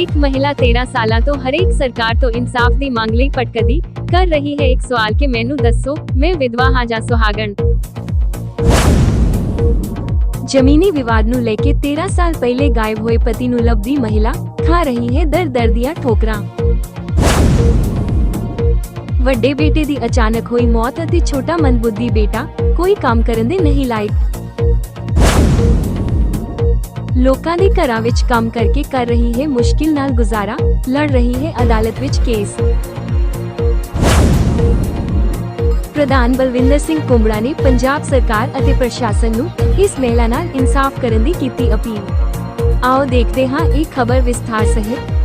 ਇੱਕ ਮਹਿਲਾ 13 ਸਾਲਾਂ ਤੋਂ ਹਰੇਕ ਸਰਕਾਰ ਤੋਂ ਇਨਸਾਫ ਦੀ ਮੰਗ ਲਈ ਭਟਕਦੀ ਕਰ ਰਹੀ ਹੈ ਇੱਕ ਸਵਾਲ ਕਿ ਮੈਨੂੰ ਦੱਸੋ ਮੈਂ ਵਿਧਵਾ ਹਾਂ ਜਾਂ ਸੁਹਾਗਣ ਜ਼ਮੀਨੀ ਵਿਵਾਦ ਨੂੰ ਲੈ ਕੇ 13 ਸਾਲ ਪਹਿਲੇ ਗਾਇਬ ਹੋਏ ਪਤੀ ਨੂੰ ਲੱਭਦੀ ਮਹਿਲਾ ਖਾ ਰਹੀ ਹੈ ਦਰ ਦਰ ਦੀਆਂ ਠੋਕਰਾਂ ਵੱਡੇ ਬੇਟੇ ਦੀ ਅਚਾਨਕ ਹੋਈ ਮੌਤ ਅਤੇ ਛੋਟਾ ਮੰਦਬੁੱਧੀ ਬੇਟਾ ਕੋਈ ਕੰਮ ਕਰਨ ਦੇ ਨਹੀਂ ਲਾਇਕ ਲੋਕਾਂ ਦੇ ਘਰਾਂ ਵਿੱਚ ਕੰਮ ਕਰਕੇ ਕਰ ਰਹੀ ਹੈ ਮੁਸ਼ਕਿਲ ਨਾਲ ਗੁਜ਼ਾਰਾ, ਲੜ ਰਹੀ ਹੈ ਅਦਾਲਤ ਵਿੱਚ ਕੇਸ। ਪ੍ਰਧਾਨ ਬਲਵਿੰਦਰ ਸਿੰਘ ਕੁੰਬੜਾ ਨੇ ਪੰਜਾਬ ਸਰਕਾਰ ਅਤੇ ਪ੍ਰਸ਼ਾਸਨ ਨੂੰ ਇਸ ਮਹਿਲਾ ਨਾਲ ਇਨਸਾਫ ਕਰਨ ਦੀ ਕੀਤੀ ਅਪੀਲ। ਆਓ ਦੇਖਦੇ ਹਾਂ ਇਹ ਖਬਰ ਵਿਸਥਾਰ ਸਹਿਤ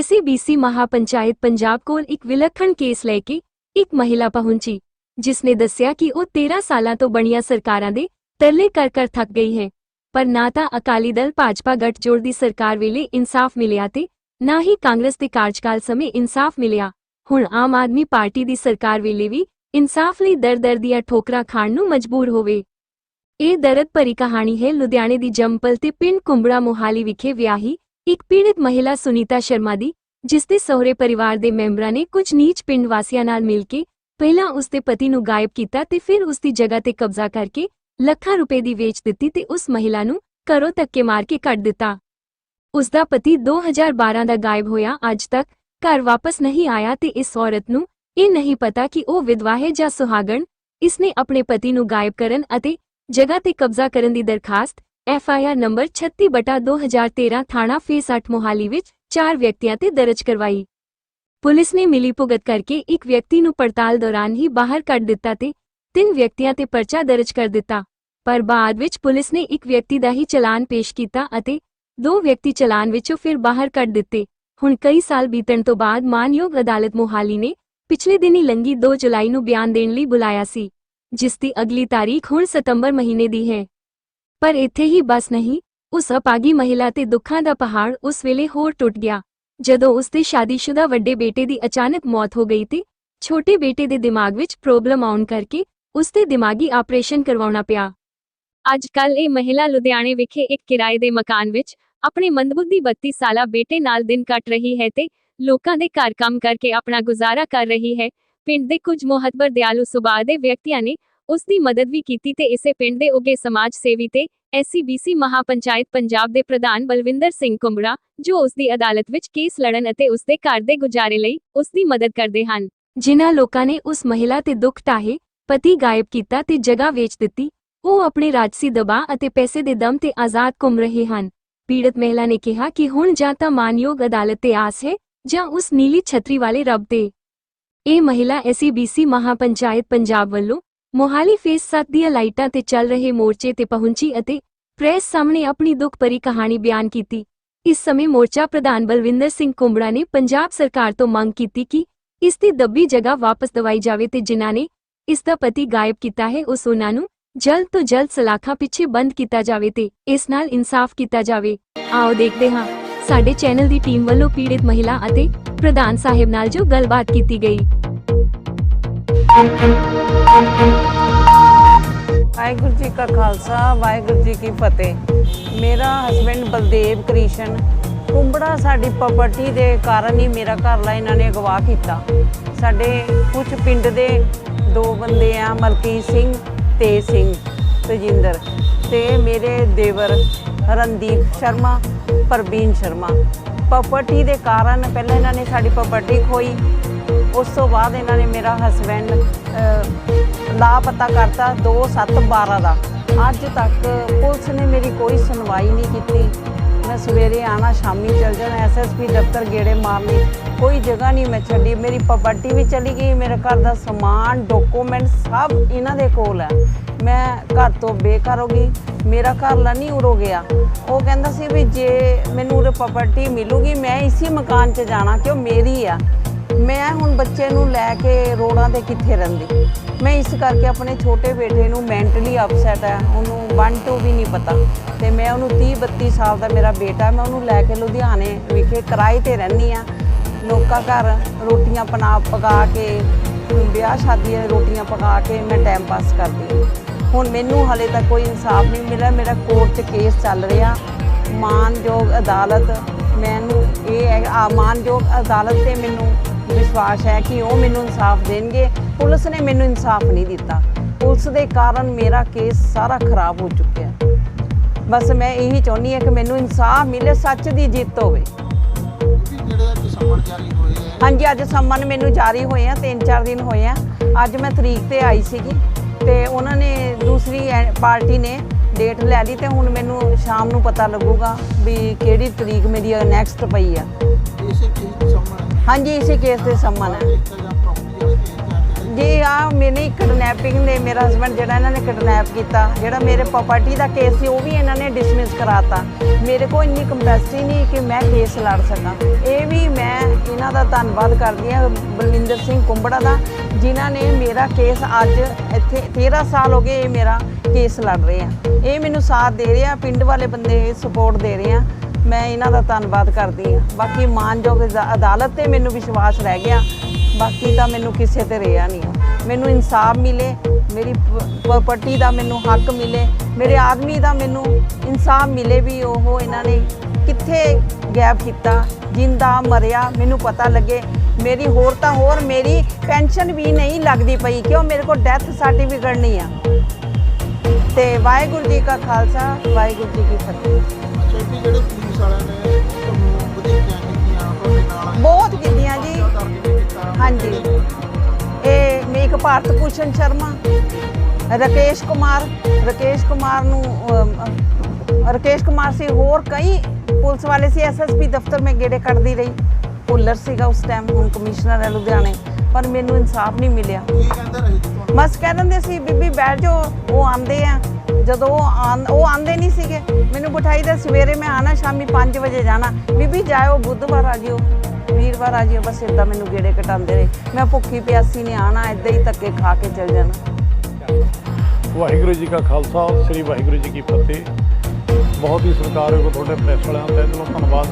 ਐਸਸੀਬੀਸੀ ਮਹਾਪੰਚਾਇਤ ਪੰਜਾਬ ਕੋਲ ਇੱਕ ਵਿਲੱਖਣ ਕੇਸ ਲੈ ਕੇ ਇੱਕ ਮਹਿਲਾ ਪਹੁੰਚੀ ਜਿਸ ਨੇ ਦੱਸਿਆ ਕਿ ਉਹ 13 ਸਾਲਾਂ ਤੋਂ ਬਣੀਆਂ ਸਰਕਾਰਾਂ ਦੇ ਤਰਲੇ ਕਰ ਕਰ ਥੱਕ ਗਈ ਹੈ। ਪਰ ਨਾ ਤਾਂ ਅਕਾਲੀ ਦਲ ਭਾਜਪਾ ਗੱਠਜੋੜ ਦੀ ਸਰਕਾਰ ਵੇਲੇ ਇਨਸਾਫ ਮਿਲਿਆ ਤੇ ਨਾ ਹੀ ਕਾਂਗਰਸ ਦੇ ਕਾਰਜਕਾਲ ਸਮੇਂ ਇਨਸਾਫ ਮਿਲਿਆ। ਹੁਣ ਆਮ ਆਦਮੀ ਪਾਰਟੀ ਦੀ ਸਰਕਾਰ ਵੇਲੇ ਵੀ ਇਨਸਾਫ ਲਈ ਦਰ-ਦਰ ਦੀਆਂ ਠੋਕਰਾਂ ਖਾਣ ਨੂੰ ਮਜਬੂਰ ਹੋਵੇ। ਇਹ ਦਰਦ ਭਰੀ ਕਹਾਣੀ ਹੈ। ਲੁਧਿਆਣੇ ਦੀ ਜੰਪਲ ਤੇ ਪਿੰਡ ਕੁੰਬੜਾ ਮੋਹਾਲੀ ਵਿਖੇ ਵਿਆਹੀ ਇੱਕ ਪੀੜਿਤ ਮਹਿਲਾ ਸੁਨੀਤਾ ਸ਼ਰਮਾ ਦੀ, ਜਿਸ ਦੇ ਸਹੁਰੇ ਪਰਿਵਾਰ ਦੇ ਮੈਂਬਰਾਂ ਨੇ ਕੁਝ ਨੀਚ ਪਿੰਡ ਵਾਸੀਆਂ ਨਾਲ ਮਿਲ ਕੇ ਪਹਿਲਾਂ ਉਸ ਦੇ ਪਤੀ ਨੂੰ ਗਾਇਬ ਕੀਤਾ ਤੇ ਫਿਰ ਉਸ ਦੀ ਜਗ੍ਹਾ ਤੇ ਕਬਜ਼ਾ ਕਰਕੇ ਲੱਖਾਂ ਰੁਪਏ ਦੀ ਵੇਚ ਦਿੱਤੀ ਤੇ ਉਸ ਮਹਿਲਾ ਨੂੰ ਘਰੋਂ ਧੱਕੇ ਮਾਰ ਕੇ ਕੱਢ ਦਿੱਤਾ। ਉਸ ਦਾ ਪਤੀ 2012 ਦਾ ਗਾਇਬ ਹੋਇਆ, ਅੱਜ ਤੱਕ ਘਰ ਵਾਪਸ ਨਹੀਂ ਆਇਆ ਤੇ ਇਸ ਔਰਤ ਨੂੰ ਇਹ ਨਹੀਂ ਪਤਾ ਕਿ ਉਹ ਵਿਧਵਾ ਹੈ ਜਾਂ ਸੁਹਾਗਣ। ਇਸਨੇ ਆਪਣੇ ਪਤੀ ਨੂੰ ਗਾਇਬ ਕਰਨ ਅਤੇ ਜਗ੍ਹਾ ਤੇ ਕਬਜ਼ਾ ਕਰਨ ਦੀ ਦਰਖਾਸਤ ਐਫ ਆਈ ਆਰ ਨੰਬਰ 36 ਬਟਾ 2013 ਥਾਣਾ ਫੇਸ 8 ਮੋਹਾਲੀ ਵਿੱਚ ਚਾਰ ਵਿਅਕਤੀਆਂ ਤੇ ਦਰਜ ਕਰਵਾਈ। ਪੁਲਿਸ ਨੇ ਮਿਲੀਭੁਗਤ ਕਰਕੇ ਇੱਕ ਵਿਅਕਤੀ ਨੂੰ ਪੜਤਾਲ ਦੌਰਾਨ ਹੀ ਬਾਹਰ ਕੱਢ ਦਿੱਤਾ ਤੇ ਤਿੰਨ ਵਿਅਕਤੀਆਂ ਤੇ ਪਰਚਾ ਦਰਜ ਕਰ ਦਿੱਤਾ। ਪਰ ਬਾਅਦ ਵਿੱਚ ਪੁਲਿਸ ਨੇ ਇੱਕ ਵਿਅਕਤੀ ਦਾ ਹੀ ਚਲਾਨ ਪੇਸ਼ ਕੀਤਾ ਅਤੇ ਦੋ ਵਿਅਕਤੀ ਚਲਾਨ ਵਿੱਚੋਂ ਫਿਰ ਬਾਹਰ ਕੱਢ ਦਿੱਤੇ। ਹੁਣ ਕਈ ਸਾਲ ਬੀਤਣ ਤੋਂ ਬਾਅਦ ਮਾਨਯੋਗ ਅਦਾਲਤ ਮੋਹਾਲੀ ਨੇ ਪਿਛਲੇ ਦਿਨੀ ਲੰਗੀ 2 ਜੁਲਾਈ ਨੂੰ ਬਿਆਨ ਦੇਣ ਲਈ ਬੁਲਾਇਆ ਸੀ, ਜਿਸ ਦੀ ਅਗਲੀ ਤਾਰੀਖ ਹੁਣ ਸਤੰਬਰ ਮਹੀਨੇ ਦੀ ਹੈ। ਪਰ ਇੱਥੇ ਹੀ ਬਸ ਨਹੀਂ, ਉਸ ਅਪਾਗੀ ਮਹਿਲਾ ਤੇ ਦੁੱਖਾਂ ਦਾ ਪਹਾੜ ਉਸ ਵੇਲੇ ਹੋਰ ਟੁੱਟ ਗਿਆ। ਜਦੋਂ ਉਸ ਦੇ ਸ਼ਾਦੀशुदा ਵੱਡੇ ਬੇਟੇ ਦੀ ਅਚਾਨਕ ਮੌਤ ਹੋ ਗਈ ਤੇ ਛੋਟੇ ਬੇਟੇ ਦੇ ਦਿਮਾਗ ਵਿੱਚ ਪ੍ਰੋਬਲਮ ਆਉਣ ਕਰਕੇ ਉਸ ਦੇ ਦਿਮਾਗੀ ਆਪਰੇਸ਼ਨ ਕਰਵਾਉਣਾ ਪਿਆ। ਅੱਜ ਕੱਲ ਇਹ ਮਹਿਲਾ ਲੁਧਿਆਣੇ ਵਿਖੇ ਇੱਕ ਕਿਰਾਏ ਦੇ ਮਕਾਨ ਵਿੱਚ ਆਪਣੇ ਮੰਦਬੁੱਧੀ 32 ਸਾਲਾ ਬੇਟੇ ਨਾਲ ਦਿਨ ਕੱਟ ਰਹੀ ਹੈ ਤੇ ਲੋਕਾਂ ਦੇ ਘਰ ਕੰਮ ਕਰਕੇ ਆਪਣਾ ਗੁਜ਼ਾਰਾ ਕਰ ਰਹੀ ਹੈ। ਪਿੰਡ ਦੇ ਕੁਝ ਮੁਹੱਤਬਰ ਦਿਆਲੂ ਸੁਭਾਅ ਦੇ ਵਿਅਕਤੀਆਂ ਨੇ ਉਸ ਦੀ ਮਦਦ ਵੀ ਕੀਤੀ ਤੇ ਇਸੇ ਪਿੰਡ ਦੇ ਉੱਗੇ ਸਮਾਜ ਸੇਵੀ ਤੇ ਐਸਸੀਬੀਸੀ ਮਹਾਪੰਚਾਇਤ ਪੰਜਾਬ ਦੇ ਪ੍ਰਧਾਨ ਬਲਵਿੰਦਰ ਸਿੰਘ ਕੁੰਬੜਾ, ਜੋ ਉਸ ਦੀ ਅਦਾਲਤ ਵਿੱਚ ਕੇਸ ਲੜਨ ਅਤੇ ਉਸ ਦੇ ਘਰ ਦੇ ਗੁਜ਼ਾਰੇ ਲਈ ਉਸ ਦੀ ਮਦਦ ਕਰਦੇ ਹਨ। ਜਿਨ੍ਹਾਂ ਲੋਕਾਂ ਨੇ ਉਸ ਮਹਿਲਾ ਤੇ ਦੁੱਖ ਢਾਹੇ, ਪਤੀ ਗਾਇਬ ਕੀਤਾ ਤੇ ਜਗ੍ਹਾ ਵੇਚ ਦਿੱਤੀ, ਉਹ ਆਪਣੇ ਰਾਜਸੀ ਦਬਾਅ ਅਤੇ ਪੈਸੇ ਦੇ ਦਮ ਤੇ ਆਜ਼ਾਦ ਘੁੰਮ ਰਹੇ ਹਨ। ਪੀੜਤ ਮਹਿਲਾ ਨੇ ਕਿਹਾ ਕਿ ਹੁਣ ਜਾਂ ਤਾਂ ਮਾਨਯੋਗ ਅਦਾਲਤ ਤੇ ਆਸ ਹੈ, ਜਾਂ ਉਸ ਨੀਲੀ ਛਤਰੀ ਵਾਲੇ ਰੱਬ ਤੇ। ਇਹ ਮਹਿਲਾ ਐਸਸੀਬੀਸੀ ਮਹਾਪੰਚਾਇਤ ਪੰਜਾਬ ਵੱਲੋਂ ਮੋਹਾਲੀ ਫੇਸ 7 ਦੀਆਂ ਲਾਈਟਾਂ ਤੇ ਚੱਲ ਰਹੇ ਮੋਰਚੇ ਤੇ ਪਹੁੰਚੀ ਅਤੇ ਪ੍ਰੈਸ ਸਾਹਮਣੇ ਆਪਣੀ ਦੁੱਖ ਭਰੀ ਕਹਾਣੀ ਬਿਆਨ ਕੀਤੀ। ਇਸ ਸਮੇਂ ਮੋਰਚਾ ਪ੍ਰਧਾਨ ਬਲਵਿੰਦਰ ਸਿੰਘ ਕੁੰਬੜਾ ਨੇ ਪੰਜਾਬ ਸਰਕਾਰ ਤੋਂ ਮੰਗ ਕੀਤੀ ਕਿ ਇਸ ਦੀ ਦੱਬੀ ਜਗ੍ਹਾ ਵਾਪਸ ਦਵਾਈ ਜਾਵੇ ਤੇ ਜਿਨ੍ਹਾਂ ਨੇ ਇਸ ਦਾ ਪਤੀ ਗਾਇਬ ਕੀਤਾ ਹੈ, ਉਸ ਉਹਨਾਂ ਨੂੰ ਜਲਦ ਤੋਂ ਜਲਦ ਸਲਾਖਾਂ ਪਿੱਛੇ ਬੰਦ ਕੀਤਾ ਜਾਵੇ ਤੇ ਇਸ ਨਾਲ ਇਨਸਾਫ ਕੀਤਾ ਜਾਵੇ। ਆਓ ਦੇਖਦੇ ਹਾਂ, ਸਾਡੇ ਚੈਨਲ ਦੀ ਟੀਮ ਵੱਲੋਂ ਪੀੜਿਤ ਮਹਿਲਾ ਅਤੇ ਪ੍ਰਧਾਨ ਸਾਹਿਬ ਨਾਲ ਜੋ ਗੱਲਬਾਤ ਕੀਤੀ ਗਈ। ਵਾਹਿਗੁਰੂ ਜੀ ਕਾ ਖਾਲਸਾ, ਵਾਹਿਗੁਰੂ ਜੀ ਕੀ ਫਤਿਹ। ਮੇਰਾ ਹਸਬੰਡ ਬਲਦੇਵ ਕ੍ਰਿਸ਼ਨ, ਕੁੰਬੜਾ ਸਾਡੀ ਪ੍ਰਾਪਰਟੀ ਦੇ ਕਾਰਨ ਹੀ ਮੇਰਾ ਘਰਲਾ ਇਹਨਾਂ ਨੇ ਅਗਵਾ ਕੀਤਾ। ਸਾਡੇ ਕੁਝ ਪਿੰਡ ਦੇ ਦੋ ਬੰਦੇ ਆ, ਮਲਕੀਤ ਸਿੰਘ ਤੇ ਸਿੰਘ ਤਜਿੰਦਰ ਤੇ ਮੇਰੇ ਦੇਵਰ ਰਣਦੀਪ ਸ਼ਰਮਾ, ਪ੍ਰਵੀਨ ਸ਼ਰਮਾ। ਪ੍ਰਾਪਰਟੀ ਦੇ ਕਾਰਨ ਪਹਿਲਾਂ ਇਹਨਾਂ ਨੇ ਸਾਡੀ ਪ੍ਰਾਪਰਟੀ ਖੋਈ ਉਸ ਤੋਂ ਬਾਅਦ ਇਹਨਾਂ ਨੇ ਮੇਰਾ ਹਸਬੰਡ ਲਾਪਤਾ ਕਰਤਾ 2712 ਦਾ। ਅੱਜ ਤੱਕ ਪੁਲਿਸ ਨੇ ਮੇਰੀ ਕੋਈ ਸੁਣਵਾਈ ਨਹੀਂ ਕੀਤੀ। ਮੈਂ ਸਵੇਰੇ ਆਣਾ, ਸ਼ਾਮੀ ਚਲ ਜਾਣਾ ਐਸਐਸਪੀ ਦਫ਼ਤਰ ਗੇੜੇ ਮਾਰਨੇ, ਕੋਈ ਜਗ੍ਹਾ ਨਹੀਂ ਮੈਂ ਛੱਡੀ। ਮੇਰੀ ਪ੍ਰਾਪਰਟੀ ਵੀ ਚਲੀ ਗਈ, ਮੇਰੇ ਘਰ ਦਾ ਸਮਾਨ ਡਾਕੂਮੈਂਟ ਸਭ ਇਹਨਾਂ ਦੇ ਕੋਲ ਹੈ। ਮੈਂ ਘਰ ਤੋਂ ਬੇਘਰ ਹੋ ਗਈ, ਮੇਰਾ ਘਰ ਲਾ ਨਹੀਂ ਉਰੋ ਗਿਆ। ਉਹ ਕਹਿੰਦਾ ਸੀ ਵੀ ਜੇ ਮੈਨੂੰ ਉਰੇ ਪ੍ਰਾਪਰਟੀ ਮਿਲੂਗੀ, ਮੈਂ ਇਸੇ ਮਕਾਨ 'ਚ ਜਾਣਾ ਕਿ ਉਹ ਮੇਰੀ ਆ? ਮੈਂ ਹੁਣ ਬੱਚੇ ਨੂੰ ਲੈ ਕੇ ਰੋਡਾਂ ਤੇ ਕਿੱਥੇ ਰਹਿੰਦੀ? ਮੈਂ ਇਸ ਕਰਕੇ ਆਪਣੇ ਛੋਟੇ ਬੇਟੇ ਨੂੰ ਮੈਂਟਲੀ ਅਪਸੈਟ ਹੈ, ਉਹਨੂੰ 1 2 ਵੀ ਨਹੀਂ ਪਤਾ। ਤੇ ਮੈਂ ਉਹਨੂੰ 30 32 ਸਾਲ ਦਾ ਮੇਰਾ ਬੇਟਾ, ਮੈਂ ਉਹਨੂੰ ਲੈ ਕੇ ਲੁਧਿਆਣੇ ਵਿਖੇ ਕਿਰਾਏ ਤੇ ਰਹਿੰਦੀ ਆ ਲੋਕਾਂ ਘਰ ਰੋਟੀਆਂ ਪਨਾ ਪਕਾ ਕੇ ਵਿਆਹ ਸ਼ਾਦੀਆਂ ਰੋਟੀਆਂ ਪਕਾ ਕੇ ਮੈਂ ਟਾਈਮ ਪਾਸ ਕਰਦੀ ਹਾਂ। ਹੁਣ ਮੈਨੂੰ ਹਲੇ ਤੱਕ ਕੋਈ ਇਨਸਾਫ ਨਹੀਂ ਮਿਲਿਆ, ਮੇਰਾ ਕੋਰਟ 'ਚ ਕੇਸ ਚੱਲ ਰਿਹਾ। ਮਾਨਯੋਗ ਅਦਾਲਤ ਮੈਨੂੰ ਇਹ ਹੈ ਮਾਨਯੋਗ ਅਦਾਲਤ ਤੇ ਮੈਨੂੰ ਵਿਸ਼ਵਾਸ ਹੈ ਕਿ ਉਹ ਮੈਨੂੰ ਇਨਸਾਫ ਦੇਣਗੇ। ਪੁਲਿਸ ਨੇ ਮੈਨੂੰ ਇਨਸਾਫ ਨਹੀਂ ਦਿੱਤਾ। ਪੁਲਿਸ ਦੇ ਕਾਰਨ ਮੇਰਾ ਕੇਸ ਸਾਰਾ ਖਰਾਬ ਹੋ ਚੁੱਕਿਆ ਬਸ ਮੈਂ ਇਹੀ ਚਾਹੁੰਦੀ ਹਾਂ ਕਿ ਮੈਨੂੰ ਇਨਸਾਫ ਮਿਲੇ, ਸੱਚ ਦੀ ਜਿੱਤ ਹੋਵੇ। ਹਾਂਜੀ, ਅੱਜ ਸੰਮਨ ਮੈਨੂੰ ਜਾਰੀ ਹੋਏ ਆ 3-4 ਦਿਨ ਹੋਏ ਆ। ਅੱਜ ਮੈਂ ਤਰੀਕ ਤੇ ਆਈ ਸੀਗੀ ਤੇ ਉਹਨਾਂ ਨੇ ਦੂਸਰੀ ਪਾਰਟੀ ਨੇ ਡੇਟ ਲੈ ਲਈ ਤੇ ਹੁਣ ਮੈਨੂੰ ਸ਼ਾਮ ਨੂੰ ਪਤਾ ਲੱਗੂਗਾ ਵੀ ਕਿਹੜੀ ਤਰੀਕ ਮੇਰੀ ਨੈਕਸਟ ਪਈ ਆ। ਹਾਂਜੀ, ਇਸੇ ਕੇਸ ਦੇ ਸੰਮਨ ਹੈ। ਇੱਕ ਜਾਂ ਜੀ ਆ ਮੈਨੇ ਕਿਡਨੈਪਿੰਗ ਨੇ ਮੇਰਾ ਹਸਬੰਡ ਜਿਹੜਾ ਇਹਨਾਂ ਨੇ ਕਿਡਨੈਪ ਕੀਤਾ, ਜਿਹੜਾ ਮੇਰੇ ਪ੍ਰਾਪਰਟੀ ਦਾ ਕੇਸ ਸੀ, ਉਹ ਵੀ ਇਹਨਾਂ ਨੇ ਡਿਸਮਿਸ ਕਰਾਤਾ। ਮੇਰੇ ਕੋਲ ਇੰਨੀ ਕੰਪੈਸਿਟੀ ਨਹੀਂ ਕਿ ਮੈਂ ਕੇਸ ਲੜ ਸਕਾਂ। ਇਹ ਵੀ ਮੈਂ ਇਹਨਾਂ ਦਾ ਧੰਨਵਾਦ ਕਰਦੀ ਹਾਂ, ਬਲਵਿੰਦਰ ਸਿੰਘ ਕੁੰਬੜਾ ਦਾ, ਜਿਨ੍ਹਾਂ ਨੇ ਮੇਰਾ ਕੇਸ ਅੱਜ ਇੱਥੇ 13 ਸਾਲ ਹੋ ਗਏ ਇਹ ਮੇਰਾ ਕੇਸ ਲੜ ਰਹੇ ਆ। ਇਹ ਮੈਨੂੰ ਸਾਥ ਦੇ ਰਹੇ ਆ, ਪਿੰਡ ਵਾਲੇ ਬੰਦੇ ਸਪੋਰਟ ਦੇ ਰਹੇ ਆ। ਮੈਂ ਇਹਨਾਂ ਦਾ ਧੰਨਵਾਦ ਕਰਦੀ ਹਾਂ। ਬਾਕੀ ਮਾਨਯੋਗ ਅਦਾਲਤ ਤੇ ਮੈਨੂੰ ਵਿਸ਼ਵਾਸ ਰਹਿ ਗਿਆ। ਬਾਕੀ ਤਾਂ ਮੈਨੂੰ ਕਿਸੇ ਤੇ ਰਿਹਾ ਨਹੀਂ ਮੈਨੂੰ ਇਨਸਾਫ ਮਿਲੇ, ਮੇਰੀ ਪ੍ਰਾਪਰਟੀ ਦਾ ਮੈਨੂੰ ਹੱਕ ਮਿਲੇ, ਮੇਰੇ ਆਦਮੀ ਦਾ ਮੈਨੂੰ ਇਨਸਾਫ ਮਿਲੇ ਵੀ ਉਹ ਇਹਨਾਂ ਨੇ ਕਿੱਥੇ ਗੈਪ ਕੀਤਾ, ਜਿੰਦਾ ਮਰਿਆ, ਮੈਨੂੰ ਪਤਾ ਲੱਗੇ। ਮੇਰੀ ਹੋਰ ਤਾਂ ਹੋਰ, ਮੇਰੀ ਪੈਨਸ਼ਨ ਵੀ ਨਹੀਂ ਲੱਗਦੀ ਪਈ, ਕਿਉਂ ਮੇਰੇ ਕੋਲ ਡੈਥ ਸਰਟੀਫਿਕੇਟ ਨਹੀਂ ਆ। ਤੇ ਵਾਹਿਗੁਰੂ ਜੀ ਕਾ ਖਾਲਸਾ, ਵਾਹਿਗੁਰੂ ਜੀ ਕੀ ਫਤਿਹ। ਵਾਲਿਆਂ ਨੇ ਤੁਹਾਨੂੰ ਵਧੀਕੀਆਂ ਕੀਤੀਆਂ ਤੁਹਾਡੇ ਨਾਲ। ਬਹੁਤ ਕੀਤੀਆਂ ਜੀ। ਹਾਂਜੀ। ਇਹ ਮੇਕ ਭਾਰਤ ਭੂਸ਼ਣ ਸ਼ਰਮਾ ਰਕੇਸ਼ ਕੁਮਾਰ ਰਕੇਸ਼ ਕੁਮਾਰ ਨੂੰ ਰਕੇਸ਼ ਕੁਮਾਰ ਸੀ ਹੋਰ ਕਈ ਪੁਲਿਸ ਵਾਲੇ ਸੀ ਐਸਐਸਪੀ ਦਫ਼ਤਰ ਮੈਂ ਗੇੜੇ ਕੱਢਦੀ ਰਹੀ। ਭੁੱਲਰ ਸੀਗਾ ਉਸ ਟਾਈਮ ਹੁਣ ਕਮਿਸ਼ਨਰ ਹੈ ਲੁਧਿਆਣੇ। ਪਰ ਮੈਨੂੰ ਇਨਸਾਫ ਨਹੀਂ ਮਿਲਿਆ। ਕੀ ਕਹਿੰਦੇ ਰਹੇ ਜੀ ਤੁਹਾਨੂੰ ਬਸ ਕਹਿ ਦਿੰਦੇ ਸੀ ਬੀਬੀ ਬੈਠ ਜਾਓ ਉਹ ਆਂਦੇ ਆ। ਜਦੋਂ ਉਹ ਆਂ- ਉਹ ਆਂਦੇ ਨਹੀਂ ਸੀਗੇ। ਮੈਨੂੰ ਬਿਠਾਈ ਦਾ ਸਵੇਰੇ ਮੈਂ ਆਣਾ, ਸ਼ਾਮੀ 5 ਵਜੇ ਜਾਣਾ। ਬੀਬੀ, ਜਾਇਓ, ਬੁੱਧਵਾਰ ਆ ਜਿਓ। ਵੀਰਵਾਰ ਆ ਜਿਓ, ਬਸ ਇਦਾਂ ਮੈਨੂੰ ਗੇੜੇ ਕਟਾਉਂਦੇ ਰਹੇ। ਮੈਂ ਭੁੱਖੀ ਪਿਆਸੀ ਨੇ ਆਣਾ ਇਦਾਂ ਹੀ ਧੱਕੇ ਖਾ ਕੇ ਚਲ ਜਾਣਾ। ਵਾਹਿਗੁਰੂ ਜੀ ਕਾ ਖਾਲਸਾ, ਸ੍ਰੀ ਵਾਹਿਗੁਰੂ ਜੀ ਕੀ ਫਤਿਹ। ਬਹੁਤ ਹੀ ਸਤਿਕਾਰਯੋਗ ਤੁਹਾਡੇ ਪ੍ਰੈਸ ਵਾਲਿਆਂ ਦਾ ਦਿਲੋਂ ਧੰਨਵਾਦ।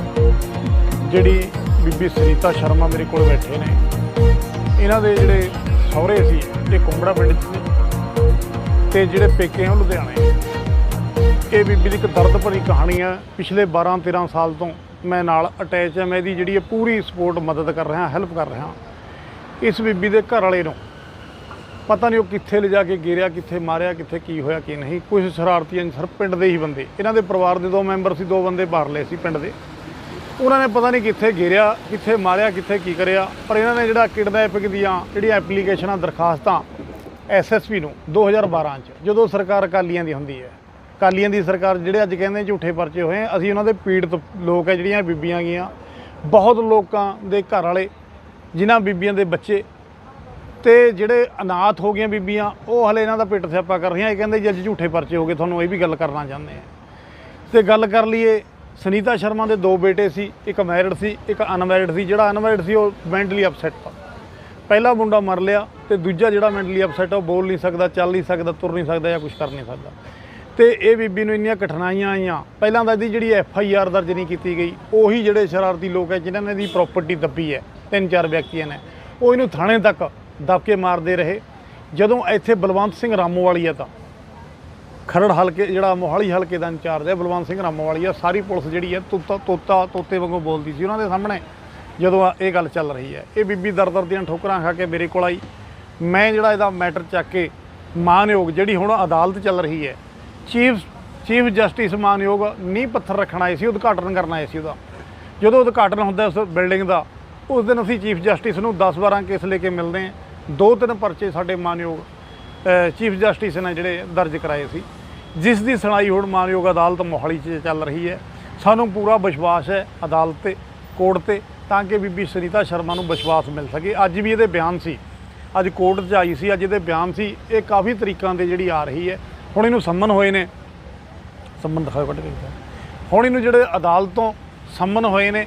ਜਿਹੜੀ ਬੀਬੀ ਸੁਨੀਤਾ ਸ਼ਰਮਾ ਮੇਰੇ ਕੋਲ ਬੈਠੇ ਨੇ, ਇਹਨਾਂ ਦੇ ਜਿਹੜੇ ਸਹੁਰੇ ਸੀ, ਇਹ ਕੁੰਬੜਾ ਪਿੰਡ 'ਚ ਤੇ ਜਿਹੜੇ ਪੇਕੇ ਆ ਲੁਧਿਆਣੇ ਇਹ ਬੀਬੀ ਦੀ ਇੱਕ ਦਰਦ ਭਰੀ ਕਹਾਣੀ ਹੈ ਪਿਛਲੇ 12 13 ਸਾਲ ਤੋਂ ਮੈਂ ਨਾਲ ਅਟੈਚ ਆ। ਮੈਂ ਇਹਦੀ ਜਿਹੜੀ ਹੈ ਪੂਰੀ ਸਪੋਰਟ ਮਦਦ ਕਰ ਰਿਹਾ ਹੈਲਪ ਕਰ ਰਿਹਾ। ਇਸ ਬੀਬੀ ਦੇ ਘਰ ਵਾਲੇ ਨੂੰ ਪਤਾ ਨਹੀਂ ਉਹ ਕਿੱਥੇ ਲਿਜਾ ਕੇ ਗੇਰਿਆ, ਕਿੱਥੇ ਮਾਰਿਆ, ਕਿੱਥੇ ਕੀ ਹੋਇਆ, ਕੀ ਨਹੀਂ। ਕੁਝ ਸ਼ਰਾਰਤੀ ਅਨਸਰ ਪਿੰਡ ਦੇ ਹੀ ਬੰਦੇ। ਇਹਨਾਂ ਦੇ ਪਰਿਵਾਰ ਦੇ ਦੋ ਮੈਂਬਰ ਸੀ, ਦੋ ਬੰਦੇ ਬਾਹਰ ਲਏ ਸੀ ਪਿੰਡ ਦੇ। ਉਹਨਾਂ ਨੇ ਪਤਾ ਨਹੀਂ ਕਿੱਥੇ ਗੇਰਿਆ, ਕਿੱਥੇ ਮਾਰਿਆ, ਕਿੱਥੇ ਕੀ ਕਰਿਆ। ਪਰ ਇਹਨਾਂ ਨੇ ਜਿਹੜਾ ਕਿਡਨੈਪਿੰਗ ਦੀਆਂ ਜਿਹੜੀਆਂ ਐਪਲੀਕੇਸ਼ਨਾਂ ਦਰਖਾਸਤਾਂ ਐਸਐਸਪੀ ਨੂੰ 2012 ਚ, ਜਦੋਂ ਸਰਕਾਰ ਅਕਾਲੀਆਂ ਦੀ ਹੁੰਦੀ ਹੈ ਅਕਾਲੀਆਂ ਦੀ ਸਰਕਾਰ ਜਿਹੜੇ ਅੱਜ ਕਹਿੰਦੇ ਝੂਠੇ ਪਰਚੇ ਹੋਏ ਆ, ਅਸੀਂ ਉਹਨਾਂ ਦੇ ਪੀੜਤ ਲੋਕ ਹੈ ਜਿਹੜੀਆਂ ਬੀਬੀਆਂ ਗੀਆਂ। ਬਹੁਤ ਲੋਕਾਂ ਦੇ ਘਰ ਵਾਲੇ ਜਿਨ੍ਹਾਂ ਬੀਬੀਆਂ ਦੇ ਬੱਚੇ ਤੇ ਜਿਹੜੇ ਅਨਾਥ ਹੋ ਗਈਆਂ ਬੀਬੀਆਂ ਉਹ ਹਲੇ ਇਹਨਾਂ ਦਾ ਪਿੱਟ ਸਿਆਪਾ ਕਰ ਰਹੀਆਂ। ਇਹ ਕਹਿੰਦੇ ਜੀ ਅੱਜ ਝੂਠੇ ਪਰਚੇ ਹੋ ਗਏ ਤੁਹਾਨੂੰ ਇਹ ਵੀ ਗੱਲ ਕਰਨਾ ਚਾਹੁੰਦੇ ਆ। ਤੇ ਗੱਲ ਕਰ ਲਈਏ ਸੁਨੀਤਾ ਸ਼ਰਮਾ ਦੇ ਦੋ ਬੇਟੇ ਸੀ ਇੱਕ ਮੈਰਿਡ ਸੀ ਇੱਕ ਅਨਮੈਰਿਡ ਸੀ। ਜਿਹੜਾ ਅਨਮੈਰਿਡ ਸੀ ਉਹ ਮੈਂਟਲੀ ਅਪਸੈਟ ਸੀ ਪਹਿਲਾ ਮੁੰਡਾ ਮਰ ਲਿਆ ਤੇ ਦੂਜਾ ਜਿਹੜਾ ਮੈਂਟਲੀ ਅਪਸੈਟ ਉਹ ਬੋਲ ਨਹੀਂ ਸਕਦਾ ਚੱਲ ਨਹੀਂ ਸਕਦਾ ਤੁਰ ਨਹੀਂ ਸਕਦਾ ਜਾਂ ਕੁਝ ਕਰ ਨਹੀਂ ਸਕਦਾ। ਤੇ ਇਹ ਬੀਬੀ ਨੂੰ ਇੰਨੀਆਂ ਕਠਿਨਾਈਆਂ ਆਈਆਂ। ਪਹਿਲਾਂ ਤਾਂ ਇਹਦੀ ਜਿਹੜੀ ਐਫ ਆਈ ਆਰ ਦਰਜ ਨਹੀਂ ਕੀਤੀ ਗਈ, ਉਹੀ ਜਿਹੜੇ ਸ਼ਰਾਰਤੀ ਲੋਕ ਹੈ, ਜਿਨ੍ਹਾਂ ਨੇ ਇਹਦੀ ਪ੍ਰਾਪਰਟੀ ਦੱਬੀ ਹੈ, ਤਿੰਨ ਚਾਰ ਵਿਅਕਤੀਆਂ ਨੇ। ਉਹ ਇਹਨੂੰ ਥਾਣੇ ਤੱਕ ਦੱਬ ਕੇ ਮਾਰਦੇ ਰਹੇ। ਜਦੋਂ ਇੱਥੇ ਬਲਵੰਤ ਸਿੰਘ ਰਾਮੋਵਾਲੀ ਆ ਤਾਂ ਖਰੜ ਹਲਕੇ, ਜਿਹੜਾ ਮੋਹਾਲੀ ਹਲਕੇ ਦਾ ਇੰਚਾਰਜ ਹੈ, ਬਲਵੰਤ ਸਿੰਘ ਰਾਮੋਵਾਲੀਆ, ਸਾਰੀ ਪੁਲਿਸ ਜਿਹੜੀ ਹੈ, ਤੋਤਾ ਤੋਤਾ, ਤੋਤੇ ਵਾਂਗੂ ਬੋਲਦੀ ਸੀ। ਉਹਨਾਂ ਦੇ ਸਾਹਮਣੇ ਜਦੋਂ ਆ- ਇਹ ਗੱਲ ਚੱਲ ਰਹੀ ਹੈ, ਇਹ ਬੀਬੀ ਦਰ ਦਰ ਦੀਆਂ ਠੋਕਰਾਂ ਖਾ ਕੇ ਮੇਰੇ ਕੋਲ ਆਈ। ਮੈਂ ਜਿਹੜਾ ਇਹਦਾ ਮੈਟਰ ਚੱਕ ਕੇ ਮਾਨਯੋਗ ਜਿਹੜੀ ਹੁਣ ਅਦਾਲਤ ਚੱਲ ਰਹੀ ਹੈ ਚੀਫ ਚੀਫ ਜਸਟਿਸ ਮਾਨਯੋਗ ਨੀਂਹ ਪੱਥਰ ਰੱਖਣ ਆਏ ਸੀ, ਉਦਘਾਟਨ ਕਰਨ ਆਏ ਸੀ ਉਹਦਾ। ਜਦੋਂ ਉਦਘਾਟਨ ਹੁੰਦਾ ਉਸ ਬਿਲਡਿੰਗ ਦਾ, ਉਸ ਦਿਨ ਅਸੀਂ ਚੀਫ ਜਸਟਿਸ ਨੂੰ 10-12 ਕੇਸ ਲੈ ਕੇ ਮਿਲਦੇ ਹਾਂ। ਦੋ ਤਿੰਨ ਪਰਚੇ ਸਾਡੇ ਮਾਨਯੋਗ ਚੀਫ ਜਸਟਿਸ ਨੇ ਜਿਹੜੇ ਦਰਜ ਕਰਾਏ ਸੀ। ਜਿਸ ਦੀ ਸੁਣਾਈ ਹੁਣ ਮਾਨਯੋਗ ਅਦਾਲਤ ਮੋਹਾਲੀ 'ਚ ਚੱਲ ਰਹੀ ਹੈ। ਸਾਨੂੰ ਪੂਰਾ ਵਿਸ਼ਵਾਸ ਹੈ ਅਦਾਲਤ ਤੇ, ਕੋਰਟ ਤੇ, ਤਾਂ ਕਿ ਬੀਬੀ ਸੁਨੀਤਾ ਸ਼ਰਮਾ ਨੂੰ ਵਿਸ਼ਵਾਸ ਮਿਲ ਸਕੇ। ਅੱਜ ਵੀ ਇਹਦੇ ਬਿਆਨ ਸੀ। ਅੱਜ ਕੋਰਟ 'ਚ ਆਈ ਸੀ। ਅੱਜ ਇਹਦੇ ਬਿਆਨ ਸੀ। ਇਹ ਕਾਫੀ ਤਰੀਕਾਂ ਦੇ ਜਿਹੜੀ ਆ ਰਹੀ ਹੈ। ਹੁਣ ਇਹਨੂੰ ਸੰਮਨ ਹੋਏ ਨੇ। ਸੰਮਨ ਦਿਖਾਓ ਕੱਢ ਕੇ। ਹੁਣ ਇਹਨੂੰ ਜਿਹੜੇ ਅਦਾਲਤ ਤੋਂ ਸੰਮਨ ਹੋਏ ਨੇ,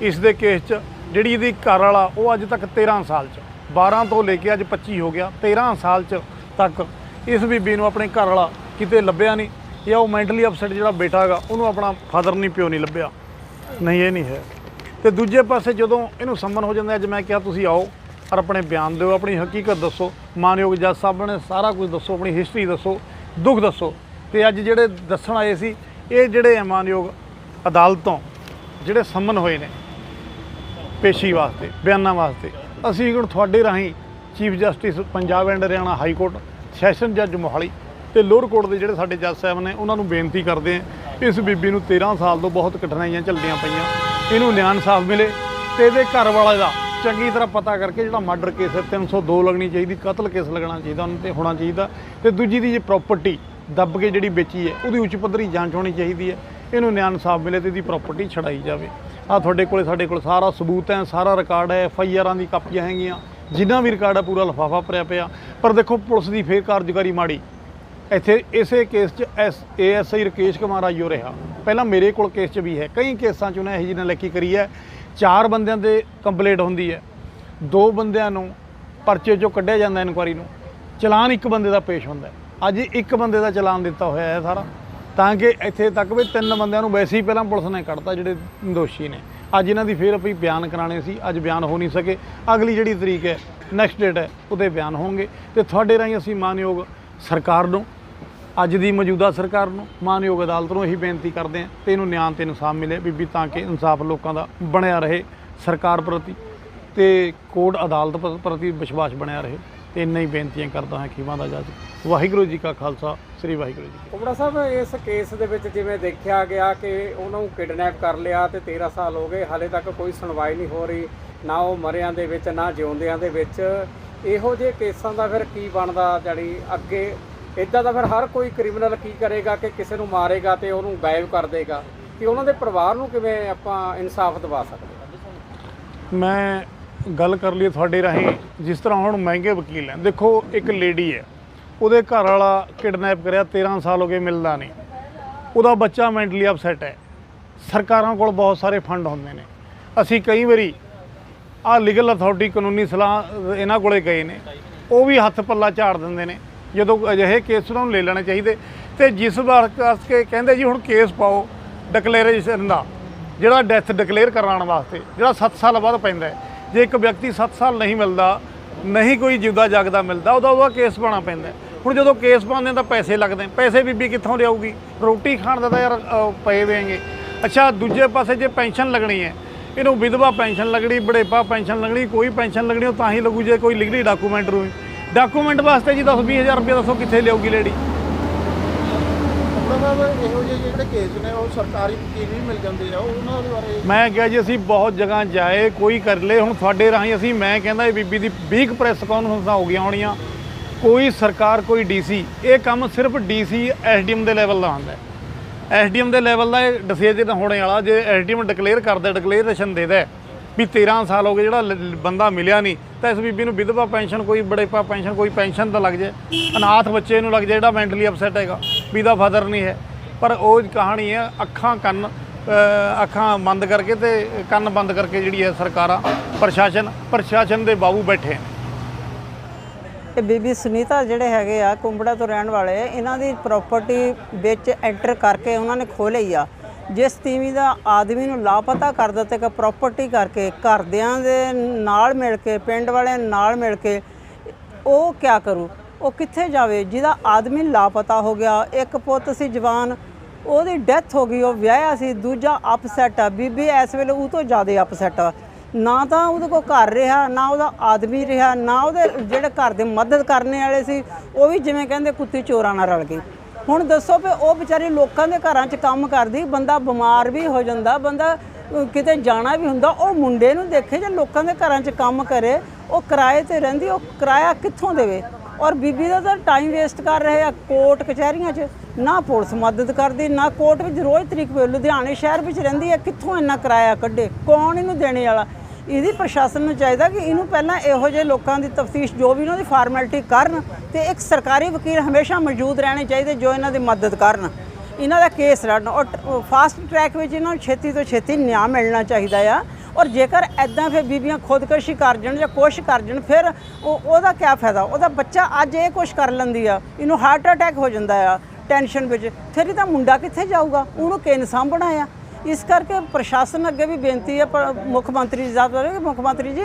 ਇਸ ਦੇ ਕੇਸ 'ਚ ਜਿਹੜੀ ਇਹਦੀ ਘਰ ਵਾਲਾ, ਉਹ ਅੱਜ ਤੱਕ 13 ਸਾਲ 'ਚ 12 ਤੋਂ ਲੈ ਕੇ ਅੱਜ 25 ਹੋ ਗਿਆ। 13 ਸਾਲ 'ਚ ਤੱਕ ਇਸ ਬੀਬੀ ਨੂੰ ਆਪਣੇ ਘਰ ਵਾਲਾ ਕਿਤੇ ਲੱਭਿਆ ਨਹੀਂ ਜਾਂ ਉਹ ਮੈਂਟਲੀ ਅਪਸੈਟ ਜਿਹੜਾ ਬੇਟਾ ਹੈਗਾ, ਉਹਨੂੰ ਆਪਣਾ ਫਾਦਰ ਨਹੀਂ, ਪਿਓ ਨਹੀਂ ਲੱਭਿਆ। ਨਹੀਂ, ਇਹ ਨਹੀਂ ਹੈ। ਤੇ ਦੂਜੇ ਪਾਸੇ ਜਦੋਂ ਇਹਨੂੰ ਸੰਮਨ ਹੋ ਜਾਂਦਾ, ਅੱਜ ਮੈਂ ਕਿਹਾ ਤੁਸੀਂ ਆਓ ਔਰ ਆਪਣੇ ਬਿਆਨ ਦਿਓ, ਆਪਣੀ ਹਕੀਕਤ ਦੱਸੋ। ਮਾਨਯੋਗ ਜੱਜ ਸਾਹਿਬ ਨੇ ਸਾਰਾ ਕੁਝ ਦੱਸੋ, ਆਪਣੀ ਹਿਸਟਰੀ ਦੱਸੋ। ਦੁੱਖ ਦੱਸੋ। ਤੇ ਅੱਜ ਜਿਹੜੇ ਦੱਸਣ ਆਏ ਸੀ, ਇਹ ਜਿਹੜੇ ਹੈ ਮਾਨਯੋਗ ਅਦਾਲਤੋਂ ਜਿਹੜੇ ਸੰਮਨ ਹੋਏ ਨੇ ਪੇਸ਼ੀ ਵਾਸਤੇ, ਬਿਆਨਾਂ ਵਾਸਤੇ, ਅਸੀਂ ਹੁਣ ਤੁਹਾਡੇ ਰਾਹੀਂ chief justice Punjab and Haryana high court, session ਜੱਜ ਮੋਹਾਲੀ ਤੇ ਲੋਅਰ ਕੋਰਟ ਦੇ ਜਿਹੜੇ ਸਾਡੇ ਜੱਜ ਸਾਹਿਬ ਨੇ, ਉਹਨਾਂ ਨੂੰ ਬੇਨਤੀ ਕਰਦੇ ਹਾਂ, ਇਸ ਬੀਬੀ ਨੂੰ 13 ਸਾਲ ਤੋਂ ਬਹੁਤ ਕਠਿਨਾਈਆਂ ਝੱਲਦੀਆਂ ਪਈਆਂ, ਇਹਨੂੰ ਨਿਆਂ ਇਨਸਾਫ ਮਿਲੇ ਤੇ ਇਹਦੇ ਘਰ ਵਾਲੇ ਦਾ ਚੰਗੀ ਤਰ੍ਹਾਂ ਪਤਾ ਕਰਕੇ ਜਿਹੜਾ ਮਰਡਰ ਕੇਸ ਹੈ 302 ਲੱਗਣੀ ਚਾਹੀਦੀ, ਕਤਲ ਕੇਸ ਲੱਗਣਾ ਚਾਹੀਦਾ, ਉਹਨਾਂ ਤੇ ਹੋਣਾ ਚਾਹੀਦਾ। ਤੇ ਦੂਜੀ ਦੀ ਜੇ ਪ੍ਰਾਪਰਟੀ ਦੱਬ ਕੇ ਜਿਹੜੀ ਵੇਚੀ ਹੈ, ਉਹਦੀ ਉੱਚ ਪੱਧਰੀ ਜਾਂਚ ਹੋਣੀ ਚਾਹੀਦੀ ਹੈ। ਇਹਨੂੰ ਨਿਆਂ ਇਨਸਾਫ ਮਿਲੇ ਤੇ ਇਹਦੀ ਪ੍ਰਾਪਰਟੀ ਛਡਾਈ ਜਾਵੇ। ਆ ਤੁਹਾਡੇ ਕੋਲੇ, ਸਾਡੇ ਕੋਲ ਸਾਰਾ ਸਬੂਤ ਹੈ, ਸਾਰਾ ਰਿਕਾਰਡ ਹੈ ਐਫ ਆਈ ਆਰਾਂ ਦੀ ਕਾਪੀਆਂ ਹੈਗੀਆਂ। ਜਿੰਨਾ ਵੀ ਰਿਕਾਰਡ ਹੈ, ਪੂਰਾ ਲਿਫਾਫਾ ਭਰਿਆ ਪਿਆ। ਪਰ ਦੇਖੋ, ਪੁਲਿਸ ਦੀ ਫੇਰ ਕਾਰਜਕਾਰੀ ਮਾੜੀ। ਇੱਥੇ ਇਸੇ ਕੇਸ 'ਚ S ASI Rakesh Kumar IO ਰਿਹਾ। ਪਹਿਲਾਂ ਮੇਰੇ ਕੋਲ ਕੇਸ 'ਚ ਵੀ ਹੈ। ਕਈ ਕੇਸਾਂ 'ਚ ਉਹਨੇ ਇਹੋ ਜਿਹੀ ਨਾਲ ਲੈਕੀ ਕਰੀ ਹੈ ਚਾਰ ਬੰਦਿਆਂ ਤੇ ਕੰਪਲੇਂਟ ਹੁੰਦੀ ਹੈ। ਦੋ ਬੰਦਿਆਂ ਨੂੰ ਪਰਚੇ 'ਚੋਂ ਕੱਢਿਆ ਜਾਂਦਾ ਇਨਕੁਆਰੀ ਨੂੰ। ਚਲਾਨ ਇੱਕ ਬੰਦੇ ਦਾ ਪੇਸ਼ ਹੁੰਦਾ ਅੱਜ ਇੱਕ ਬੰਦੇ ਦਾ ਚਲਾਨ ਦਿੱਤਾ ਹੋਇਆ ਹੈ ਸਾਰਾ। ਤਾਂ ਕਿ ਇੱਥੇ ਤੱਕ ਵੀ ਤਿੰਨ ਬੰਦਿਆਂ ਨੂੰ ਵੈਸੇ ਹੀ ਪਹਿਲਾਂ ਪੁਲਿਸ ਨੇ ਕੱਢਤਾ ਜਿਹੜੇ ਦੋਸ਼ੀ ਨੇ। ਅੱਜ ਇਹਨਾਂ ਦੀ ਫੇਰ ਵੀ ਬਿਆਨ ਕਰਾਣੇ ਸੀ। ਅੱਜ ਬਿਆਨ ਹੋ ਨਹੀਂ ਸਕੇ। ਅਗਲੀ ਜਿਹੜੀ ਤਰੀਕ ਹੈ ਨੈਕਸਟ ਡੇਟ ਹੈ, ਉਹਦੇ ਬਿਆਨ ਹੋਣਗੇ। ਤੇ ਤੁਹਾਡੇ ਰਾਹੀਂ ਅਸੀਂ ਮਾਨਯੋਗ ਸਰਕਾਰ ਨੂੰ ਅੱਜ ਦੀ ਮੌਜੂਦਾ ਸਰਕਾਰ ਨੂੰ ਮਾਨਯੋਗ ਅਦਾਲਤ ਨੂੰ ਇਹੀ ਬੇਨਤੀ ਕਰਦੇ ਹਾਂ, ਤੇ ਇਹਨੂੰ ਨਿਆਂ ਤੇ ਇਨਸਾਫ ਮਿਲੇ ਬੀਬੀ, ਤਾਂ ਕਿ ਇਨਸਾਫ ਲੋਕਾਂ ਦਾ ਬਣਿਆ ਰਹੇ ਸਰਕਾਰ ਪ੍ਰਤੀ ਤੇ ਕੋਰਟ ਅਦਾਲਤ ਪ੍ਰਤੀ ਵਿਸ਼ਵਾਸ ਬਣਿਆ ਰਹੇ। ਤੇ ਇੰਨਾ ਹੀ ਬੇਨਤੀਆਂ ਕਰਦਾ ਹਾਂ ਖੀਵਾਂ ਦਾ ਜੱਜ ਵਾਹਿਗੁਰੂ ਜੀ ਕਾ ਖਾਲਸਾ, ਸ੍ਰੀ ਵਾਹਿਗੁਰੂ ਜੀ ਕੀ ਸਾਹਿਬ, ਇਸ ਕੇਸ ਦੇ ਵਿੱਚ ਜਿਵੇਂ ਦੇਖਿਆ ਗਿਆ ਕਿ ਉਹਨਾਂ ਨੂੰ ਕਿਡਨੈਪ ਕਰ ਲਿਆ ਤੇ 13 ਸਾਲ ਹੋ ਗਏ, ਹਾਲੇ ਤੱਕ ਕੋਈ ਸੁਣਵਾਈ ਨਹੀਂ ਹੋ ਰਹੀ, ਨਾ ਉਹ ਮਰਿਆਂ ਦੇ ਵਿੱਚ, ਨਾ ਜਿਉਂਦਿਆਂ ਦੇ ਵਿੱਚ। ਇਹੋ ਜਿਹੇ ਕੇਸਾਂ ਦਾ ਫਿਰ ਕੀ ਬਣਦਾ ਜਿਹੜੀ ਅੱਗੇ ਇਦਾਂ ਦਾ ਫਿਰ ਹਰ ਕੋਈ ਕ੍ਰਿਮੀਨਲ ਕੀ ਕਰੇਗਾ ਕਿ ਕਿਸੇ ਨੂੰ ਮਾਰੇਗਾ ਤੇ ਉਹਨੂੰ ਗਾਇਬ ਕਰ ਦੇਗਾ ਕਿ ਉਹਨਾਂ ਦੇ ਪਰਿਵਾਰ ਨੂੰ ਕਿਵੇਂ ਆਪਾਂ ਇਨਸਾਫ ਦਿਵਾ ਸਕਦੇ ਮੈਂ ਗੱਲ ਕਰ ਲਈ ਤੁਹਾਡੇ ਰਾਹੀਂ, ਜਿਸ ਤਰ੍ਹਾਂ ਹੁਣ ਮਹਿੰਗੇ ਵਕੀਲ ਹੈ। ਦੇਖੋ, ਇੱਕ ਲੇਡੀ ਹੈ। ਉਹਦੇ ਘਰ ਵਾਲਾ ਕਿਡਨੈਪ ਕਰਿਆ 13 ਸਾਲ ਹੋ ਗਏ ਮਿਲਦਾ ਨਹੀਂ। ਉਹਦਾ ਬੱਚਾ ਮੈਂਟਲੀ ਅਪਸੈਟ ਹੈ। ਸਰਕਾਰਾਂ ਕੋਲ ਬਹੁਤ ਸਾਰੇ ਫੰਡ ਹੁੰਦੇ ਨੇ। ਅਸੀਂ ਕਈ ਵਾਰੀ ਆ ਲੀਗਲ ਅਥਾਰਟੀ ਕਾਨੂੰਨੀ ਸਲਾਹ, ਇਹਨਾਂ ਕੋਲੇ ਗਏ ਨੇ। ਉਹ ਵੀ ਹੱਥ ਪੱਲਾ ਝਾੜ ਦਿੰਦੇ ਨੇ। ਜਦੋਂ ਅਜਿਹੇ ਕੇਸ ਉਹਨਾਂ ਨੂੰ ਲੈ ਲੈਣੇ ਚਾਹੀਦੇ ਤੇ ਜਿਸ ਵਾਰ ਕਰਕੇ ਕਹਿੰਦੇ ਜੀ ਹੁਣ ਕੇਸ ਪਾਓ ਡਿਕਲੇਰੇਸ਼ਨ ਦਾ, ਜਿਹੜਾ ਡੈਥ ਡਿਕਲੇਅਰ ਕਰਾਉਣ ਵਾਸਤੇ, ਜਿਹੜਾ 7 ਸਾਲ ਬਾਅਦ ਪੈਂਦਾ ਜੇ ਇੱਕ ਵਿਅਕਤੀ 7 ਸਾਲ ਨਹੀਂ ਮਿਲਦਾ, ਨਹੀਂ ਕੋਈ ਜਿਉਂਦਾ ਜਾਗਦਾ ਮਿਲਦਾ, ਉਹਦਾ ਉਹਦਾ ਕੇਸ ਪਾਉਣਾ ਪੈਂਦਾ ਹੁਣ ਜਦੋਂ ਕੇਸ ਪਾਉਂਦੇ ਤਾਂ ਪੈਸੇ ਲੱਗਦੇ ਪੈਸੇ ਬੀਬੀ ਕਿੱਥੋਂ ਲਿਆਊਗੀ? ਰੋਟੀ ਖਾਣ ਦਾ ਤਾਂ ਯਾਰ ਪਏ ਵੇਂਗੇ ਅੱਛਾ, ਦੂਜੇ ਪਾਸੇ ਜੇ ਪੈਨਸ਼ਨ ਲੱਗਣੀ ਹੈ, ਇਹਨੂੰ ਵਿਧਵਾ ਪੈਨਸ਼ਨ ਲੱਗਣੀ ਬੜੇਪਾ ਪੈਨਸ਼ਨ ਲੱਗਣੀ, ਕੋਈ ਪੈਨਸ਼ਨ ਲੱਗਣੀ, ਉਹ ਤਾਂ ਹੀ ਲੱਗੂ ਜੇ ਕੋਈ ਲਿਖਣੀ ਡਾਕੂਮੈਂਟ ਹੋਵੇ ਡਾਕੂਮੈਂਟ ਵਾਸਤੇ ਜੀ 10 20000 ਰੁਪਏ ਦੱਸੋ ਕਿੱਥੇ ਲਿਆਊਗੀ ਲੇਡੀ। ਆਪਣਾ ਸਾਹਿਬ ਇਹੋ ਜਿਹੇ ਜਿਹੜੇ ਕੇਸ ਨੇ ਉਹ ਸਰਕਾਰੀ ਵਕੀਲ ਵੀ ਮਿਲ ਜਾਂਦੇ ਆ ਉਹਨਾਂ ਦੇ ਬਾਰੇ ਮੈਂ ਕਿਹਾ ਜੀ ਅਸੀਂ ਬਹੁਤ ਜਗ੍ਹਾ ਜਾਏ ਕੋਈ ਕਰ ਲੇ। ਹੁਣ ਤੁਹਾਡੇ ਰਾਹੀਂ ਅਸੀਂ ਮੈਂ ਕਹਿੰਦਾ ਇਹ ਬੀਬੀ ਦੀ 20 ਪ੍ਰੈਸ ਕਾਨਫਰੰਸਾਂ ਹੋ ਗਈਆਂ ਹੋਣੀਆਂ। ਕੋਈ ਸਰਕਾਰ ਕੋਈ ਡੀਸੀ ਇਹ ਕੰਮ ਸਿਰਫ ਡੀਸੀ ਐਸਡੀਐਮ ਦੇ ਲੈਵਲ ਦਾ ਹੁੰਦਾ ਹੈ। ਐਸਡੀਐਮ ਦੇ ਲੈਵਲ ਦਾ ਇਹ ਡਿਸੀਜਨ ਹੋਣੇ ਵਾਲਾ ਜੇ ਐਸਡੀਐਮ ਡਿਕਲੇਅਰ ਕਰਦਾ ਡਿਕਲੇਰੇਸ਼ਨ ਦੇਦਾ ਵੀ 13 ਸਾਲ ਹੋ ਗਏ ਜਿਹੜਾ ਲ- ਬੰਦਾ ਮਿਲਿਆ ਨਹੀਂ ਤਾਂ ਇਸ ਬੀਬੀ ਨੂੰ ਵਿਧਵਾ ਪੈਨਸ਼ਨ ਕੋਈ ਬੜੇਪਾ ਪੈਨਸ਼ਨ ਕੋਈ ਪੈਨਸ਼ਨ ਤਾਂ ਲੱਗ ਜਾਏ। ਅਨਾਥ ਬੱਚੇ ਨੂੰ ਲੱਗ ਜਾਏ ਜਿਹੜਾ ਮੈਂਟਲੀ ਅਪਸੈਟ ਹੈਗਾ ਵੀ ਦਾ ਫਾਦਰ ਨਹੀਂ ਹੈ। ਪਰ ਉਹ ਕਹਾਣੀ ਹੈ ਅੱਖਾਂ ਕੰਨ ਅ, ਅੱਖਾਂ ਬੰਦ ਕਰਕੇ ਤੇ ਕੰਨ ਬੰਦ ਕਰਕੇ ਜਿਹੜੀ ਹੈ ਸਰਕਾਰਾਂ ਪ੍ਰਸ਼ਾਸਨ ਪ੍ਰਸ਼ਾਸਨ ਦੇ ਬਾਬੂ ਬੈਠੇ ਨੇ ਇਹ ਬੀਬੀ ਸੁਨੀਤਾ ਜਿਹੜੇ ਹੈਗੇ ਆ ਕੁੰਬੜਾ ਤੋਂ ਰਹਿਣ ਵਾਲੇ ਇਹਨਾਂ ਦੀ ਪ੍ਰਾਪਰਟੀ ਵਿੱਚ ਐਂਟਰ ਕਰਕੇ ਉਹਨਾਂ ਨੇ ਖੋਹ ਲਈ ਆ। ਜਿਸ ਤੀਵੀਂ ਦਾ ਆਦਮੀ ਨੂੰ ਲਾਪਤਾ ਕਰ ਦਿੱਤਾ ਕਿ ਪ੍ਰਾਪਰਟੀ ਕਰਕੇ ਘਰਦਿਆਂ ਦੇ ਨਾਲ ਮਿਲ ਕੇ, ਪਿੰਡ ਵਾਲਿਆਂ ਨਾਲ ਮਿਲ ਕੇ, ਉਹ ਕਿਆ ਕਰੂ? ਉਹ ਕਿੱਥੇ ਜਾਵੇ? ਜਿਹਦਾ ਆਦਮੀ ਲਾਪਤਾ ਹੋ ਗਿਆ, ਇੱਕ ਪੁੱਤ ਸੀ ਜਵਾਨ, ਉਹਦੀ ਡੈਥ ਹੋ ਗਈ, ਉਹ ਵਿਆਹਿਆ ਸੀ, ਦੂਜਾ ਅਪਸੈਟ ਆ, ਬੀਬੀ ਇਸ ਵੇਲੇ ਉਹ ਤੋਂ ਜ਼ਿਆਦਾ ਅਪਸੈਟ ਆ। ਨਾ ਤਾਂ ਉਹਦੇ ਕੋਲ ਘਰ ਰਿਹਾ, ਨਾ ਉਹਦਾ ਆਦਮੀ ਰਿਹਾ, ਨਾ ਉਹਦੇ ਜਿਹੜੇ ਘਰ ਦੇ ਮਦਦ ਕਰਨ ਵਾਲੇ ਸੀ, ਉਹ ਵੀ ਜਿਵੇਂ ਕਹਿੰਦੇ ਕੁੱਤੀ ਚੋਰਾਂ ਨਾਲ ਰਲ ਗਈ ਹੁਣ ਦੱਸੋ ਵੀ ਉਹ ਵਿਚਾਰੀ ਲੋਕਾਂ ਦੇ ਘਰਾਂ 'ਚ ਕੰਮ ਕਰਦੀ, ਬੰਦਾ ਬਿਮਾਰ ਵੀ ਹੋ ਜਾਂਦਾ, ਬੰਦਾ ਕਿਤੇ ਜਾਣਾ ਵੀ ਹੁੰਦਾ, ਉਹ ਮੁੰਡੇ ਨੂੰ ਦੇਖੇ ਜੇ ਲੋਕਾਂ ਦੇ ਘਰਾਂ 'ਚ ਕੰਮ ਕਰੇ, ਉਹ ਕਿਰਾਏ ਤੇ ਰਹਿੰਦੀ, ਉਹ ਕਿਰਾਇਆ ਕਿੱਥੋਂ ਦੇਵੇ? ਔਰ ਬੀਬੀ ਦਾ ਤਾਂ ਟਾਈਮ ਵੇਸਟ ਕਰ ਰਹੇ ਆ ਕੋਰਟ ਕਚਹਿਰੀਆਂ 'ਚ, ਨਾ ਪੁਲਿਸ ਮਦਦ ਕਰਦੀ, ਨਾ ਕੋਰਟ ਵਿੱਚ ਰੋਜ਼ ਤਰੀਕ ਲੁਧਿਆਣੇ ਸ਼ਹਿਰ ਵਿੱਚ ਰਹਿੰਦੀ ਹੈ, ਕਿੱਥੋਂ ਇੰਨਾ ਕਿਰਾਇਆ ਕੱਢੇ? ਕੌਣ ਇਹਨੂੰ ਦੇਣੇ ਵਾਲਾ? ਇਹਦੀ ਪ੍ਰਸ਼ਾਸਨ ਨੂੰ ਚਾਹੀਦਾ ਕਿ ਇਹਨੂੰ ਪਹਿਲਾਂ ਇਹੋ ਜਿਹੇ ਲੋਕਾਂ ਦੀ ਤਫਤੀਸ਼, ਜੋ ਵੀ ਉਹਨਾਂ ਦੀ ਫਾਰਮੈਲਿਟੀ ਕਰਨ ਤੇ ਇੱਕ ਸਰਕਾਰੀ ਵਕੀਲ ਹਮੇਸ਼ਾ ਮੌਜੂਦ ਰਹਿਣੇ ਚਾਹੀਦੇ ਜੋ ਇਹਨਾਂ ਦੀ ਮਦਦ ਕਰਨ। ਇਹਨਾਂ ਦਾ ਕੇਸ ਲੜਨ ਔਰ ਫਾਸਟ ਟਰੈਕ ਵਿੱਚ ਇਹਨਾਂ ਨੂੰ ਛੇਤੀ ਤੋਂ ਛੇਤੀ ਨਿਆਂ ਮਿਲਣਾ ਚਾਹੀਦਾ ਆ। ਔਰ ਜੇਕਰ ਐਦਾਂ ਫਿਰ ਬੀਬੀਆਂ ਖੁਦਕਸ਼ੀ ਕਰ ਜਾਣ ਜਾਂ ਕੁਛ ਕਰ ਜਾਣ, ਫਿਰ ਉਹ, ਉਹਦਾ ਕੀ ਫਾਇਦਾ? ਉਹਦਾ ਬੱਚਾ ਅੱਜ ਇਹ ਕੁਛ ਕਰ ਲੈਂਦੀ ਆ, ਇਹਨੂੰ ਹਾਰਟ ਅਟੈਕ ਹੋ ਜਾਂਦਾ ਆ ਟੈਨਸ਼ਨ ਵਿੱਚ। ਫਿਰ ਇਹਦਾ ਮੁੰਡਾ ਕਿੱਥੇ ਜਾਊਗਾ? ਉਹਨੂੰ ਕਿਨ ਸਾਂਭਣਾ ਆ ਇਸ ਕਰਕੇ ਪ੍ਰਸ਼ਾਸਨ ਅੱਗੇ ਵੀ ਬੇਨਤੀ ਹੈ ਪ- ਮੁੱਖ ਮੰਤਰੀ ਜੀ ਸਾਹਿਬ ਵੱਲੋਂ ਕਿ ਮੁੱਖ ਮੰਤਰੀ ਜੀ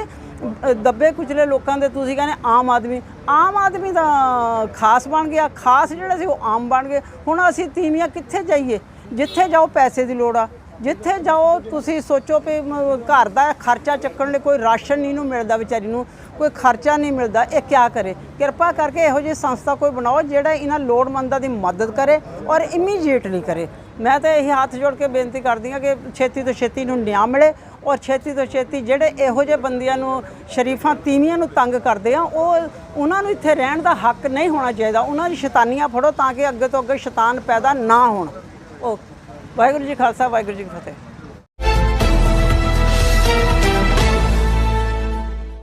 ਦੱਬੇ ਕੁਚਲੇ ਲੋਕਾਂ ਦੇ ਤੁਸੀਂ ਕਹਿੰਦੇ ਆਮ ਆਦਮੀ ਆਮ ਆਦਮੀ ਦਾ ਖਾਸ ਬਣ ਗਿਆ, ਖਾਸ ਜਿਹੜਾ ਸੀ ਉਹ ਆਮ ਬਣ ਗਏ। ਹੁਣ ਅਸੀਂ ਤੀਵੀਆਂ ਕਿੱਥੇ ਜਾਈਏ? ਜਿੱਥੇ ਜਾਓ ਪੈਸੇ ਦੀ ਲੋੜ ਆ। ਜਿੱਥੇ ਜਾਓ ਤੁਸੀਂ ਸੋਚੋ ਵੀ ਘਰ ਦਾ ਖਰਚਾ ਚੱਕਣ ਲਈ ਕੋਈ ਰਾਸ਼ਨ ਨਹੀਂ ਨੂੰ ਮਿਲਦਾ ਵਿਚਾਰੀ ਨੂੰ। ਕੋਈ ਖਰਚਾ ਨਹੀਂ ਮਿਲਦਾ, ਇਹ ਕਿਆ ਕਰੇ? ਕਿਰਪਾ ਕਰਕੇ ਇਹੋ ਜਿਹੀ ਸੰਸਥਾ ਕੋਈ ਬਣਾਓ ਜਿਹੜਾ ਇਹਨਾਂ ਲੋੜਵੰਦਾਂ ਦੀ ਮਦਦ ਕਰੇ ਔਰ ਇਮੀਡੀਏਟਲੀ ਕਰੇ। ਮੈਂ ਤਾਂ ਇਹ ਹੱਥ ਜੋੜ ਕੇ ਬੇਨਤੀ ਕਰਦੀ ਹਾਂ ਕਿ ਛੇਤੀ ਤੋਂ ਛੇਤੀ ਨੂੰ ਨਿਆਂ ਮਿਲੇ ਔਰ ਛੇਤੀ ਤੋਂ ਛੇਤੀ ਜਿਹੜੇ ਇਹੋ ਜਿਹੇ ਬੰਦਿਆਂ ਨੂੰ, ਸ਼ਰੀਫਾਂ, ਤੀਵੀਆਂ ਨੂੰ ਤੰਗ ਕਰਦੇ ਆ, ਉਹ ਉਹਨਾਂ ਨੂੰ ਇੱਥੇ ਰਹਿਣ ਦਾ ਹੱਕ ਨਹੀਂ ਹੋਣਾ ਚਾਹੀਦਾ। ਉਹਨਾਂ ਦੀ ਸ਼ੈਤਾਨੀਆਂ ਫੜੋ ਤਾਂ ਕਿ ਅੱਗੇ ਤੋਂ ਅੱਗੇ ਸ਼ੈਤਾਨ ਪੈਦਾ ਨਾ ਹੋਣ। ਉਹ ਵਾਹਿਗੁਰੂ ਜੀ ਖਾਲਸਾ, ਵਾਹਿਗੁਰੂ ਜੀ ਕੀ ਫਤਿਹ।